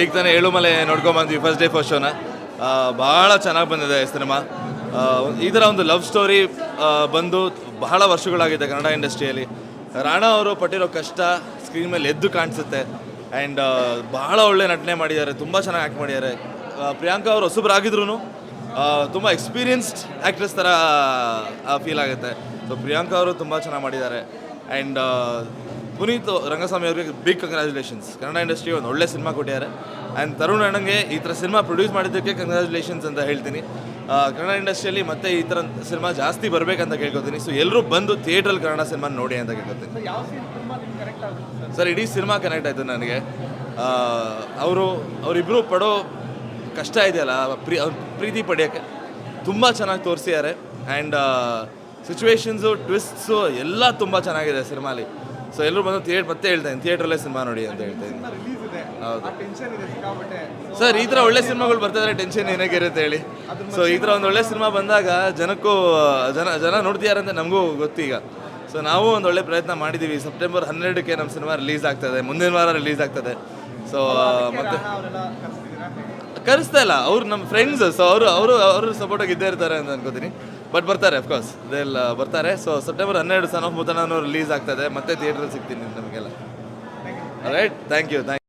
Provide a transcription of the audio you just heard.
ಈಗ ತಾನೇ ಏಳುಮಲೆ ನೋಡ್ಕೊಂಬಂದ್ವಿ ಫಸ್ಟ್ ಡೇ ಫಸ್ಟ್ ಶೋನ ಭಾಳ ಚೆನ್ನಾಗಿ ಬಂದಿದೆ ಸಿನಿಮಾ. ಈ ಥರ ಒಂದು ಲವ್ ಸ್ಟೋರಿ ಬಂದು ಬಹಳ ವರ್ಷಗಳಾಗಿದೆ ಕನ್ನಡ ಇಂಡಸ್ಟ್ರಿಯಲ್ಲಿ. ರಾಣಾ ಅವರು ಪಟ್ಟಿರೋ ಕಷ್ಟ ಸ್ಕ್ರೀನ್ ಮೇಲೆ ಎದ್ದು ಕಾಣಿಸುತ್ತೆ. ಆ್ಯಂಡ್ ಬಹಳ ಒಳ್ಳೆ ನಟನೆ ಮಾಡಿದ್ದಾರೆ, ತುಂಬ ಚೆನ್ನಾಗಿ ಆ್ಯಕ್ಟ್ ಮಾಡಿದ್ದಾರೆ. ಪ್ರಿಯಾಂಕಾ ಅವರು ಹೊಸಬ್ರಾಗಿದ್ರು ತುಂಬ ಎಕ್ಸ್ಪೀರಿಯನ್ಸ್ಡ್ ಆ್ಯಕ್ಟ್ರೆಸ್ ಥರ ಫೀಲ್ ಆಗುತ್ತೆ. ಸೊ ಪ್ರಿಯಾಂಕಾ ಅವರು ತುಂಬ ಚೆನ್ನಾಗಿ ಮಾಡಿದ್ದಾರೆ. ಆ್ಯಂಡ್ ಪುನೀತ್ ರಂಗಸ್ವಾಮಿ ಅವರಿಗೆ ಬಿಗ್ ಕಂಗ್ರ್ಯಾಚುಲೇಷನ್ಸ್ ಕನ್ನಡ ಇಂಡಸ್ಟ್ರಿ ಒಂದು ಒಳ್ಳೆ ಸಿನಿಮಾ ಕೊಟ್ಟಿದ್ದಾರೆ. ಆ್ಯಂಡ್ ತರುಣ್ ಅಣ್ಣಂಗೆ ಈ ಥರ ಸಿನಿಮಾ ಪ್ರೊಡ್ಯೂಸ್ ಮಾಡಿದ್ದಕ್ಕೆ ಕಂಗ್ರ್ಯಾಚುಲೇಷನ್ಸ್ ಅಂತ ಹೇಳ್ತೀನಿ. ಕನ್ನಡ ಇಂಡಸ್ಟ್ರಿಯಲ್ಲಿ ಮತ್ತೆ ಈ ಥರ ಸಿನಿಮಾ ಜಾಸ್ತಿ ಬರಬೇಕಂತ ಕೇಳ್ಕೊತೀನಿ. ಸೊ ಎಲ್ಲರೂ ಬಂದು ಥಿಯೇಟ್ರಲ್ಲಿ ಕನ್ನಡ ಸಿನಿಮಾ ನೋಡಿ ಅಂತ ಕೇಳ್ಕೊತೀನಿ. ಸರ್? ಇಡೀ ಸಿನಿಮಾ ಕನೆಕ್ಟ್ ಆಯಿತು ನನಗೆ. ಅವರು ಅವರಿಬ್ಬರು ಪಡೋ ಕಷ್ಟ ಇದೆಯಲ್ಲ ಪ್ರೀ ಅವ್ರ ಪ್ರೀತಿ ಪಡೆಯೋಕ್ಕೆ ತುಂಬ ಚೆನ್ನಾಗಿ ತೋರಿಸಿದ್ದಾರೆ. ಆ್ಯಂಡ್ ಸಿಚುವೇಶನ್ಸು ಟ್ವಿಸ್ಟ್ಸು ಎಲ್ಲ ತುಂಬ ಚೆನ್ನಾಗಿದೆ ಸಿನಿಮಾಲಿ ಸೊ ಎಲ್ಲರೂ ಬಂದು ಥಿಯೇಟ್ ಮತ್ತೆ ಹೇಳ್ತೇನೆ ಥಿಯೇಟ್ರಲ್ಲೇ ಸಿನಿಮಾ ನೋಡಿ ಅಂತ ಹೇಳ್ತೇನೆ ಹೌದು. ಸರ್ ಈ ಥರ ಒಳ್ಳೆ ಸಿನಿಮಾಗಳು ಬರ್ತಿದ್ರೆ ಟೆನ್ಷನ್ ಏನಾಗಿರುತ್ತೆ ಇರುತ್ತೆ ಹೇಳಿ. ಸೊ ಈ ಥರ ಒಂದು ಒಳ್ಳೆ ಸಿನಿಮಾ ಬಂದಾಗ ಜನಕ್ಕೂ ಜನ ಜನ ನೋಡ್ತಿದ್ದಾರೆ ಅಂತ ನಮಗೂ ಗೊತ್ತೀಗ ಸೊ ನಾವು ಒಂದು ಒಳ್ಳೆ ಪ್ರಯತ್ನ ಮಾಡಿದ್ದೀವಿ. ಸೆಪ್ಟೆಂಬರ್ ಹನ್ನೆರಡಕ್ಕೆ ನಮ್ಮ ಸಿನಿಮಾ ರಿಲೀಸ್ ಆಗ್ತದೆ ಮುಂದಿನ ವಾರ ರಿಲೀಸ್ ಆಗ್ತದೆ. ಸೊ ಮತ್ತೆ ಕರೆಸ್ತಾ ಇಲ್ಲ. ಅವ್ರು ನಮ್ಮ ಫ್ರೆಂಡ್ಸ್ ಸೊ ಅವರು ಅವರು ಅವರು ಸಪೋರ್ಟಾಗಿ ಇದ್ದೇ ಇರ್ತಾರೆ ಅಂತ ಅನ್ಕೋತೀನಿ. ಬಟ್ ಬರ್ತಾರೆ ಅಫ್ಕೋರ್ಸ್ ಇದೆಲ್ಲ ಬರ್ತಾರೆ. ಸೊ ಸೆಪ್ಟೆಂಬರ್ ಹನ್ನೆರಡು ಸನ್ ಆಫ್ ಮುತನೂ ರಿಲೀಸ್ ಆಗ್ತದೆ. ಮತ್ತೆ ಥಿಯೇಟ್ರಲ್ಲಿ ಸಿಗ್ತೀನಿ ನಿಮಗೆಲ್ಲ. Right thank you thank